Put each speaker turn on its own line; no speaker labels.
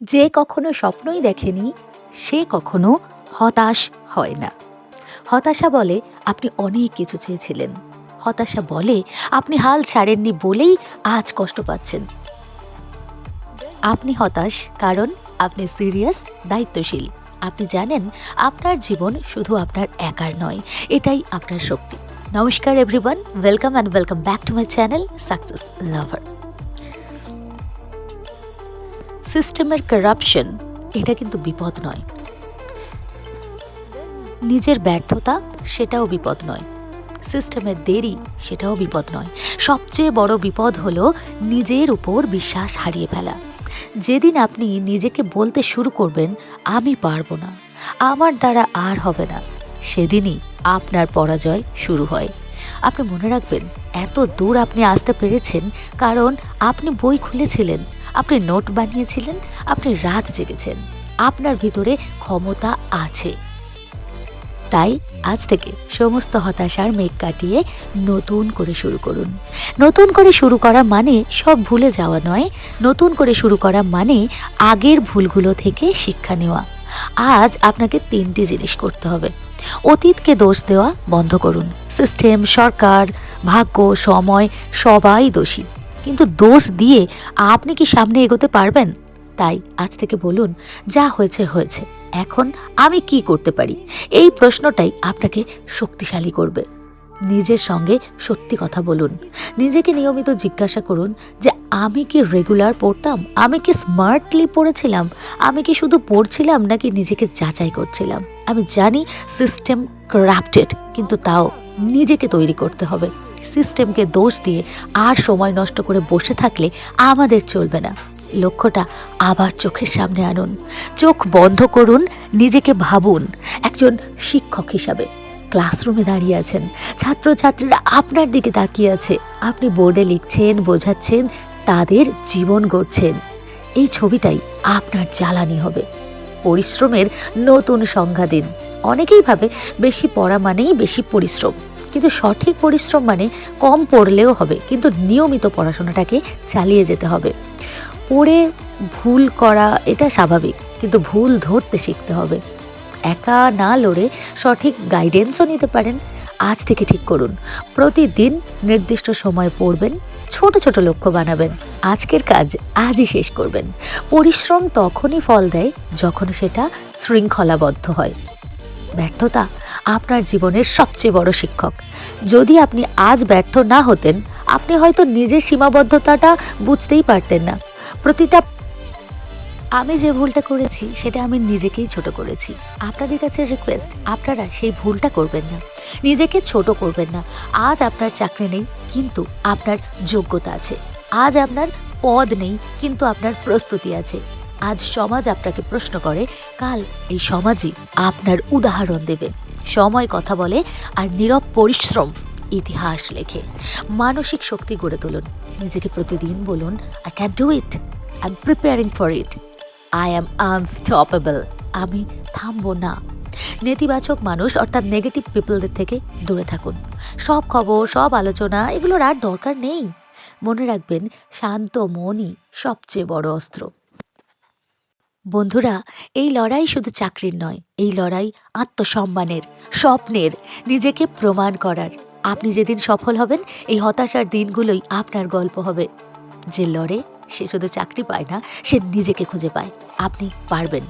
যে কখনো স্বপ্নই দেখেনি, সে কখনো হতাশ হয় না। হতাশা বলে আপনি অনেক কিছু চেয়েছিলেন। হতাশা বলে আপনি হাল ছাড়েননি বলেই আজ কষ্ট পাচ্ছেন। আপনি হতাশ কারণ আপনি সিরিয়াস, দায়িত্বশীল। আপনি জানেন আপনার জীবন শুধু আপনার একার নয়, এটাই আপনার শক্তি। নমস্কার everyone welcome and welcome back to my channel success lover সিস্টেমের করাপশন এটা কিন্তু বিপদ নয়। নিজের ব্যর্থতা, সেটাও বিপদ নয়। সিস্টেমের দেরি, সেটাও বিপদ নয়। সবচেয়ে বড় বিপদ হলো নিজের উপর বিশ্বাস হারিয়ে ফেলা। যেদিন আপনি নিজেকে বলতে শুরু করবেন, আমি পারব না, আমার দ্বারা আর হবে না, সেদিনই আপনার পরাজয় শুরু হয়। আপনি মনে রাখবেন, এত দূর আপনি আসতে পেরেছেন, কারণ আপনি বই খুলেছিলেন। আপনি নোট বানিয়েছিলেন, আপনি রাত জেগেছেন, আপনার ভিতরে ক্ষমতা আছে। তাই আজ থেকে সমস্ত হতাশার মেঘ কাটিয়ে নতুন করে শুরু করুন। নতুন করে শুরু করা মানে সব ভুলে যাওয়া নয়, নতুন করে শুরু করা মানে আগের ভুলগুলো থেকে শিক্ষা নেওয়া। আজ আপনাকে তিনটি জিনিস করতে হবে। অতীতকে দোষ দেওয়া বন্ধ করুন। সিস্টেম সরকার, ভাগ্য, সময়, সবাই দোষী। কিন্তু দোষ দিয়ে আপনি কি সামনে এগোতে পারবেন? তাই আজ থেকে বলুন, যা হয়েছে হয়েছে। এখন আমি কি করতে পারি? এই প্রশ্নটাই আপনাকে শক্তিশালী করবে। নিজের সঙ্গে সত্যি কথা বলুন। নিজেকে নিয়মিত জিজ্ঞাসা করুন যে, আমি কি রেগুলার পড়তাম? আমি কি স্মার্টলি পড়েছিলাম? আমি কি শুধু পড়ছিলাম নাকি নিজেকে যাচাই করছিলাম? আমি জানি সিস্টেম ক্রাফটেড কিন্তু তাও নিজেকে তৈরি করতে হবে। সিস্টেমকে দোষ দিয়ে আর সময় নষ্ট করে বসে থাকলে আমাদের চলবে না। লক্ষ্যটা আবার চোখের সামনে আনুন। চোখ বন্ধ করুন, নিজেকে ভাবুন। একজন শিক্ষক হিসাবে ক্লাসরুমে দাঁড়িয়ে আছেন। ছাত্রছাত্রীরা আপনার দিকে তাকিয়ে আছে। আপনি বোর্ডে লিখছেন, বোঝাচ্ছেন, তাদের জীবন গড়ছেন। এই ছবিটাই আপনার জ্বালানি হবে। পরিশ্রমের নতুন সংজ্ঞা দিন। অনেকেই ভাবে বেশি পড়া মানেই বেশি পরিশ্রম। কিন্তু সঠিক পরিশ্রম মানে কম পড়লেও হবে, কিন্তু নিয়মিত পড়াশোনাটাকে চালিয়ে যেতে হবে। পড়ে ভুল করা এটা স্বাভাবিক, কিন্তু ভুল ধরতে শিখতে হবে। একা না লড়ে সঠিক গাইডেন্সও নিতে পারেন। আজ থেকে ঠিক করুন, প্রতিদিন নির্দিষ্ট সময় পড়বেন, ছোট ছোট লক্ষ্য বানাবেন, আজকের কাজ আজই শেষ করবেন। পরিশ্রম তখনই ফল দেয় যখন সেটা শৃঙ্খলাবদ্ধ হয়। ব্যর্থতা আপনার জীবনের সবচেয়ে বড় শিক্ষক। যদি আপনি আজ ব্যর্থ না হতেন, আপনি হয়তো নিজের সীমাবদ্ধতাটা বুঝতেই পারতেন না। প্রতিটা আমি যে ভুলটা করেছি, সেটা আমি নিজেকেই ছোট করেছি। আপনাদের কাছে রিকোয়েস্ট আপনারা সেই ভুলটা করবেন না। নিজেকে ছোট করবেন না। আজ আপনার চাকরি নেই, কিন্তু আপনার যোগ্যতা আছে। আজ আপনার পদ নেই, কিন্তু আপনার প্রস্তুতি আছে। আজ সমাজ আপনাকে প্রশ্ন করে, কাল এই সমাজই আপনার উদাহরণ দেবে। সময় কথা বলে আর নীরব পরিশ্রম ইতিহাস লেখে। মানসিক শক্তি গড়ে তুলুন। নিজেকে প্রতিদিন বলুন I can do it I am preparing for it I am unstoppable আমি থামবো না। নেতিবাচক মানুষ অর্থাৎ নেগেটিভ পিপলদের থেকে দূরে থাকুন। সব খবর, সব আলোচনা এগুলোর আর দরকার নেই। মনে রাখবেন, শান্ত মনই সবচেয়ে বড় অস্ত্র। বন্ধুরা, এই লড়াই শুধু চাকরির নয়, এই লড়াই আত্মসম্মানের, স্বপ্নের, নিজেকে প্রমাণ করার। আপনি যেদিন সফল হবেন, এই হতাশার দিনগুলোই আপনার গল্প হবে। যে লড়ে, সে শুধু চাকরি পায় না, সে নিজেকে খুঁজে পায়। আপনি পারবেন।